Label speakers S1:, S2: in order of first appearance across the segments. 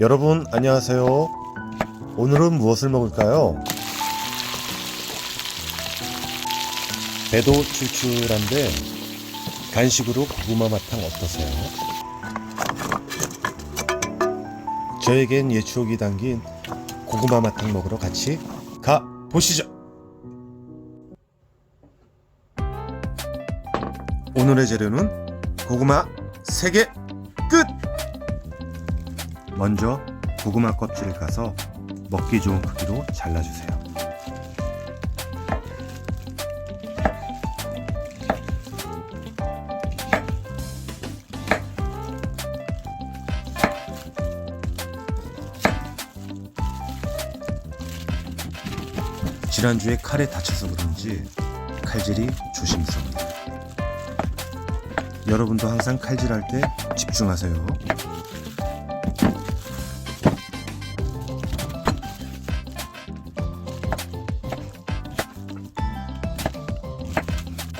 S1: 여러분 안녕하세요. 오늘은 무엇을 먹을까요? 배도 출출한데 간식으로 고구마 마탕 어떠세요? 저에겐 옛 추억이 담긴 고구마 마탕 먹으러 같이 가 보시죠. 오늘의 재료는 고구마 3개 끝! 먼저 고구마 껍질을 까서 먹기 좋은 크기로 잘라주세요. 지난주에 칼에 다쳐서 그런지 칼질이 조심스럽네요. 여러분도 항상 칼질할 때 집중하세요.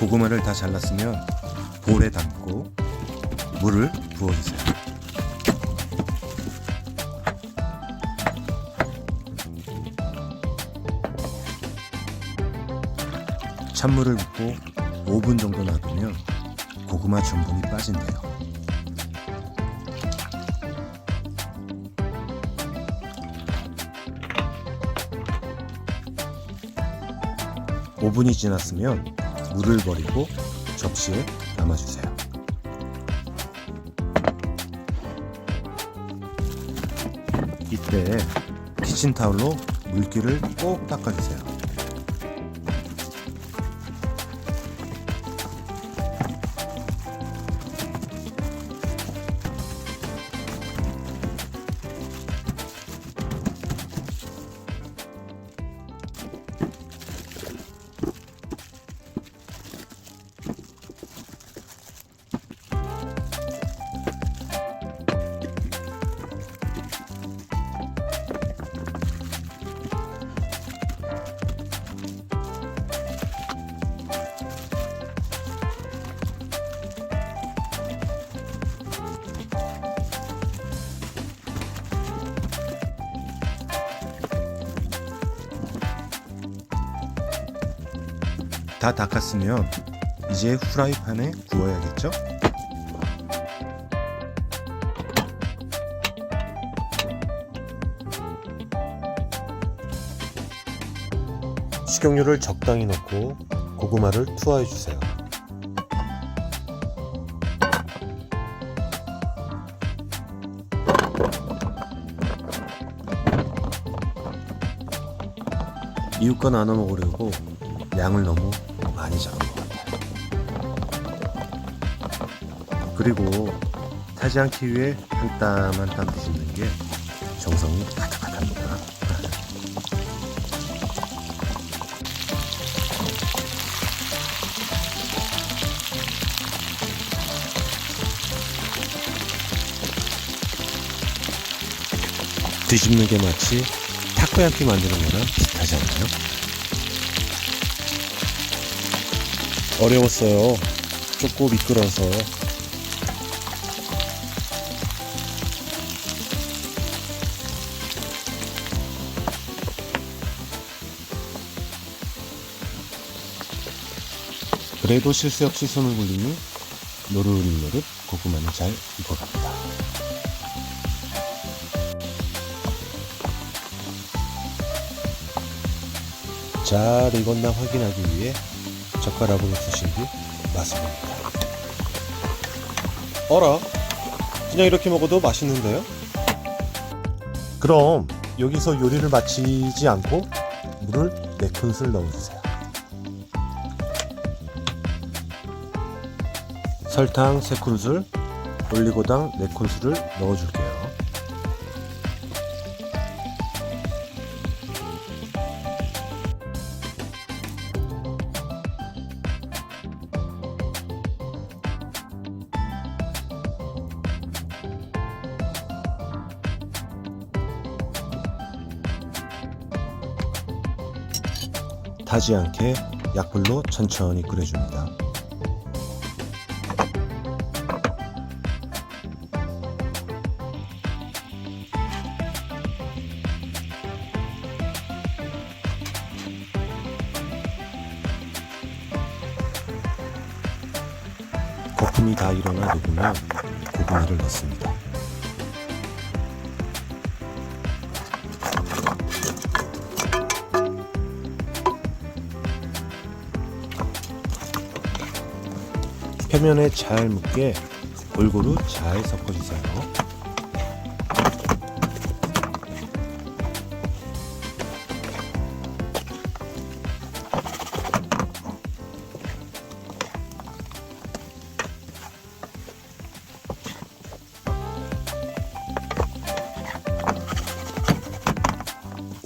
S1: 고구마를 다 잘랐으면 볼에 담고 물을 부어주세요. 찬물을 붓고 5분 정도 놔두면 고구마 전분이 빠진대요. 오분이 지났으면 물을 버리고 접시에 담아주세요. 이때 키친타올로 물기를 꼭 닦아주세요. 다 닦았으면 이제 후라이팬에 구워야겠죠? 식용유를 적당히 넣고 고구마를 투하해 주세요. 이웃과 나눠 먹으려고 양을 너무 많이 잡은 것 같아요. 그리고 타지 않기 위해 한 땀 한땀 뒤집는 게 정성이 가득하답니다. 뒤집는 게 마치 타코야키 만드는 거랑 비슷하지 않나요? 어려웠어요. 좁고 미끄러서. 그래도 실수 없이 손을 굴리니 노릇노릇 고구마는 잘 익어갑니다. 잘 익었나 확인하기 위해 젓가락으로 드신 뒤 맛을 봅니다. 어라? 그냥 이렇게 먹어도 맛있는데요? 그럼 여기서 요리를 마치지 않고 물을 4큰술 넣어주세요. 설탕 3큰술, 올리고당 4큰술을 넣어줄게요. 타지 않게 약불로 천천히 끓여줍니다. 거품이 다 일어나 녹으면 고구마를 넣습니다. 표면에 잘 묻게 골고루 잘 섞어주세요.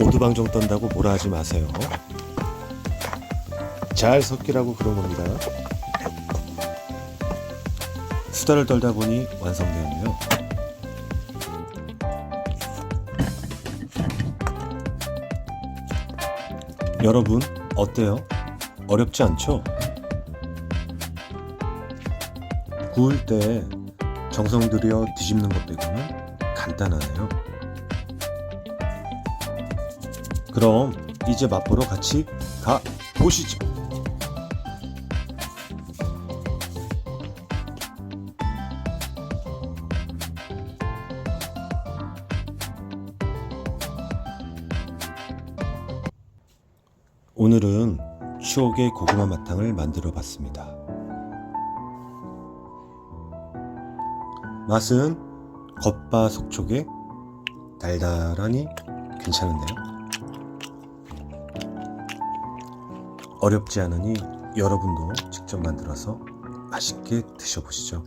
S1: 오두방정 떤다고 뭐라 하지 마세요. 잘 섞이라고 그런 겁니다. 수다를 떨다 보니 완성되었네요. 여러분, 어때요? 어렵지 않죠? 구울 때 정성 들여 뒤집는 것 빼고는 간단하네요. 그럼 이제 맛보러 같이 가 보시죠. 오늘은 추억의 고구마 마탕을 만들어 봤습니다. 맛은 겉바 속촉에 달달하니 괜찮은데요? 어렵지 않으니 여러분도 직접 만들어서 맛있게 드셔보시죠.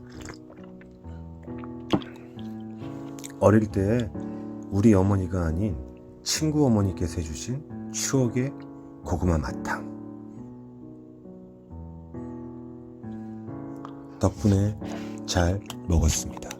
S1: 어릴 때 우리 어머니가 아닌 친구 어머니께서 해주신 추억의 고구마 마탕. 덕분에 잘 먹었습니다.